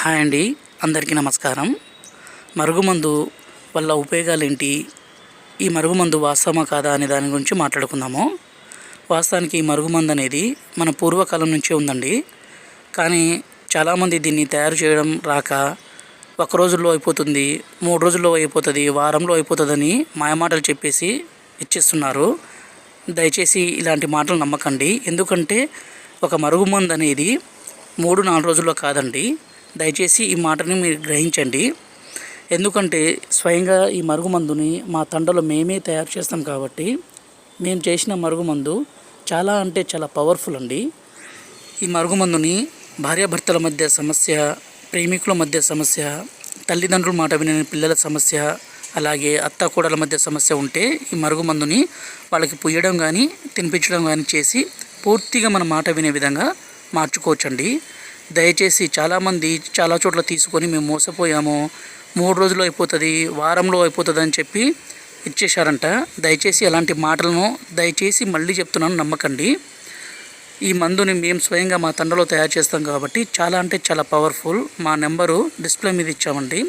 Hi అండి. అందరికీ నమస్కారం. మరుగుమందు వల్ల ఉపయోగాలు ఏంటి ఈ మరుగుమందు వాస్తవమా కాదా అనే దాని గురించి మాట్లాడుకుందాము. వాస్తవానికి ఈ మరుగుమందు అనేది మన పూర్వకాలం నుంచే ఉందండి. కానీ చాలామంది దీన్ని తయారు చేయడం రాక ఒక రోజుల్లో అయిపోతుంది మూడు రోజుల్లో అయిపోతుంది వారంలో అయిపోతుందని మాయమాటలు చెప్పేసి ఇచ్చేస్తున్నారు. దయచేసి ఇలాంటి మాటలు నమ్మకండి. ఎందుకంటే ఒక మరుగుమందు అనేది మూడు నాలుగు రోజుల్లో కాదండి. దయచేసి ఈ మాటని మీరు గ్రహించండి. ఎందుకంటే స్వయంగా ఈ మరుగుమందుని మా తండలో మేమే తయారు చేస్తాం కాబట్టి మేము చేసిన మరుగుమందు చాలా అంటే చాలా పవర్ఫుల్ అండి. ఈ మరుగుమందుని భార్యాభర్తల మధ్య సమస్య ప్రేమికుల మధ్య సమస్య తల్లిదండ్రుల మాట వినని పిల్లల సమస్య అలాగే అత్త కూడల మధ్య సమస్య ఉంటే ఈ మరుగుమందుని వాళ్ళకి పుయ్యడం కానీ తినిపించడం కానీ చేసి పూర్తిగా మన మాట వినే విధంగా మార్చుకోవచ్చండి. దయచేసి చాలామంది చాలా చోట్ల తీసుకొని మేము మోసపోయాము. మూడు రోజులు అయిపోతుంది వారంలో అయిపోతుంది అని చెప్పి ఇచ్చేశారంట. దయచేసి అలాంటి మాటలను దయచేసి మళ్ళీ చెప్తున్నాను నమ్మకండి. ఈ మందుని మేము స్వయంగా మా తండలో తయారు చేస్తాం కాబట్టి చాలా అంటే చాలా పవర్ఫుల్. మా నెంబరు డిస్ప్లే మీద ఇచ్చామండి.